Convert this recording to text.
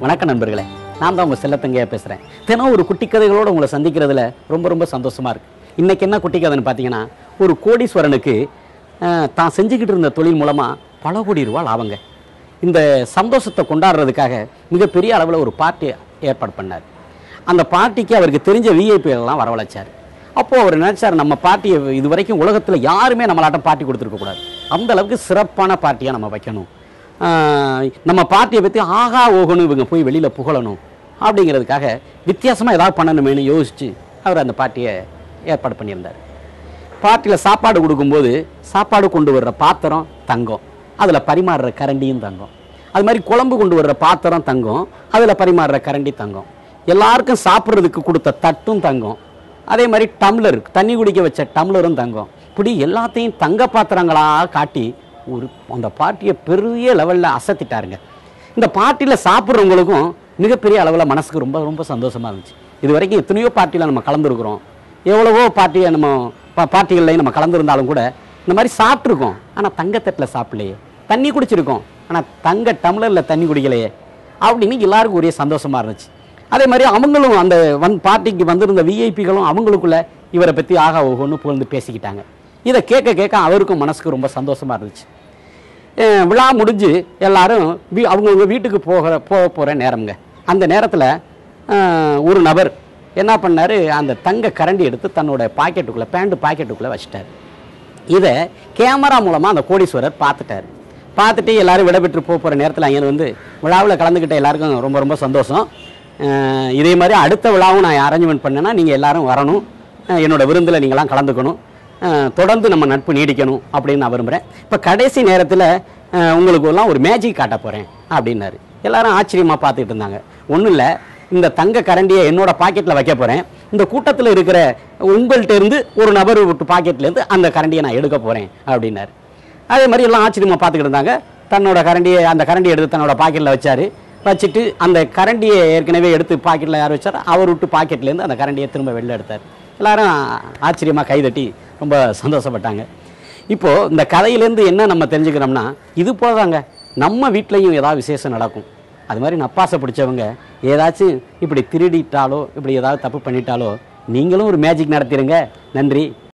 வணக்கம் நண்பர்களே. நான் தான் உங்கள் செல்லத்தங்கையாக பேசுகிறேன் தினம் ஒரு குட்டி கதைகளோடு உங்களை சந்திக்கிறதுல ரொம்ப ரொம்ப சந்தோஷமாக இருக்குது இன்றைக்கி என்ன குட்டி கதைன்னு பார்த்தீங்கன்னா ஒரு கோடீஸ்வரனுக்கு தான் செஞ்சுக்கிட்டு இருந்த தொழில் மூலமாக பல கோடி ரூபா லாபங்க. இந்த சந்தோஷத்தை கொண்டாடுறதுக்காக மிகப்பெரிய அளவில் ஒரு பார்ட்டி ஏற்பாடு பண்ணார். அந்த பார்ட்டிக்கு அவருக்கு தெரிஞ்ச விஐபிகள்லாம் வரவழைச்சார். அப்போது அவர் நினச்சார் நம்ம பார்ட்டியை இது வரைக்கும் உலகத்தில் யாருமே நம்மளாட்டம் பார்ட்டி கொடுத்துருக்க கூடாது. அந்த அளவுக்கு சிறப்பான பார்ட்டியாக நம்ம வைக்கணும். நம்ம பார்ட்டியை பற்றி ஆகா ஓகணும் இவங்க போய் வெளியில் புகழணும் அப்படிங்கிறதுக்காக வித்தியாசமாக ஏதாவது பண்ணணுமேனு யோசித்து அவர் அந்த பார்ட்டியை ஏற்பாடு பண்ணியிருந்தார். பார்ட்டியில் சாப்பாடு கொடுக்கும்போது சாப்பாடு கொண்டு வர்ற பாத்திரம் தங்கம் அதில் பரிமாறுற கரண்டியும் தங்கம். அது மாதிரி குழம்பு கொண்டு வர்ற பாத்திரம் தங்கம் அதில் பரிமாறுற கரண்டி தங்கம். எல்லாருக்கும் சாப்பிட்றதுக்கு கொடுத்த தட்டும் தங்கம் அதே மாதிரி டம்ளர் தண்ணி குடிக்க வச்ச டம்ளரும் தங்கம். இப்படி எல்லாத்தையும் தங்க பாத்திரங்களாக காட்டி ஒரு அந்த பார்ட்டியை பெரிய லெவலில் அசத்திட்டாருங்க. இந்த பார்ட்டியில் சாப்பிட்றவங்களுக்கும் மிகப்பெரிய அளவில் மனசுக்கு ரொம்ப ரொம்ப சந்தோஷமாக இருந்துச்சு. இது வரைக்கும் எத்தனையோ பார்ட்டியில் நம்ம கலந்துருக்குறோம். எவ்வளவோ பார்ட்டியை நம்ம பா- பார்ட்டிகள்லையும் நம்ம கலந்துருந்தாலும் கூட இந்த மாதிரி சாப்பிட்ருக்கோம் ஆனால் தங்கத்தட்டில் சாப்பிடலையே. தண்ணி குடிச்சிருக்கோம். ஆனால் தங்க டம்ளரில் தண்ணி குடிக்கலையே. அப்படின்னு எல்லாருக்கும் ஒரே சந்தோஷமாக இருந்துச்சு. அதே மாதிரி அவங்களும் அந்த வன் பார்ட்டிக்கு வந்திருந்த விஐபிகளும் அவங்களுக்குள்ள இவரை பற்றி ஆகா ஓகோன்னு புகழ்ந்து பேசிக்கிட்டாங்க. இதை கேட்க கேட்க அவருக்கும் மனசுக்கு ரொம்ப சந்தோஷமாக இருந்துச்சு. விழா முடிஞ்சு எல்லாரும் வீ அவங்கவுங்க வீட்டுக்கு போகிற போக போகிற நேரம்ங்க. அந்த நேரத்தில் ஒரு நபர் என்ன பண்ணார் அந்த தங்க கரண்டி எடுத்து தன்னோட பாக்கெட்டுக்குள்ளே பேண்ட்டு பாக்கெட்டுக்குள்ளே வச்சிட்டார். இதை கேமரா மூலமாக அந்த கோடீஸ்வரர் பார்த்துட்டார் பார்த்துட்டு எல்லோரும் விடைபெற்று போக போகிற நேரத்தில் அங்கே வந்து விழாவில் கலந்துக்கிட்ட எல்லாருக்கும் ரொம்ப ரொம்ப சந்தோஷம். இதே மாதிரி அடுத்த விழாவும் நான் அரேஞ்ச்மெண்ட் பண்ணேன்னா நீங்கள் எல்லோரும் வரணும். என்னோடய என்னோட விருந்தில் நீங்களாம் கலந்துக்கணும். தொடர்ந்து நம்ம நட்பு நீடிக்கணும் அப்படின்னு நான் விரும்புகிறேன் இப்போ கடைசி நேரத்தில் உங்களுக்கு எல்லாம் ஒரு மேஜிக் காட்ட போகிறேன் அப்படின்னாரு. எல்லாரும் ஆச்சரியமாக பார்த்துட்டு இருந்தாங்க. ஒன்றும் இல்லை இந்த தங்க கரண்டியை என்னோட பாக்கெட்டில் வைக்க போகிறேன் இந்த கூட்டத்தில் இருக்கிற உங்கள்கிட்ட இருந்து ஒரு நபர் விட்டு பாக்கெட்லேருந்து அந்த கரண்டியை நான் எடுக்க போகிறேன் அப்படின்னாரு. அதே மாதிரி எல்லாம் ஆச்சரியமாக பார்த்துக்கிட்டு இருந்தாங்க. தன்னோட கரண்டியை அந்த கரண்டியை எடுத்து தன்னோட பாக்கெட்டில் வச்சார். வச்சுட்டு அந்த கரண்டியை ஏற்கனவே எடுத்து பாக்கெட்டில் யார் வச்சாரோ அவர் விட்டு பாக்கெட்லேருந்து அந்த கரண்டியை திரும்ப வெளில எடுத்தார். எல்லாரும் ஆச்சரியமாக கைதட்டி ரொம்ப சந்தோஷப்பட்டாங்க. இப்போது இந்த கதையிலேருந்து என்ன நம்ம தெரிஞ்சுக்கிறோம்னா இது போதாங்க. நம்ம வீட்லேயும் ஏதாவது விசேஷம் நடக்கும். அது மாதிரி நப்பாசை பிடிச்சவங்க ஏதாச்சும் இப்படி திருடிட்டாலோ இப்படி ஏதாவது தப்பு பண்ணிட்டாலோ நீங்களும் ஒரு மேஜிக் நடத்திடுங்க நன்றி.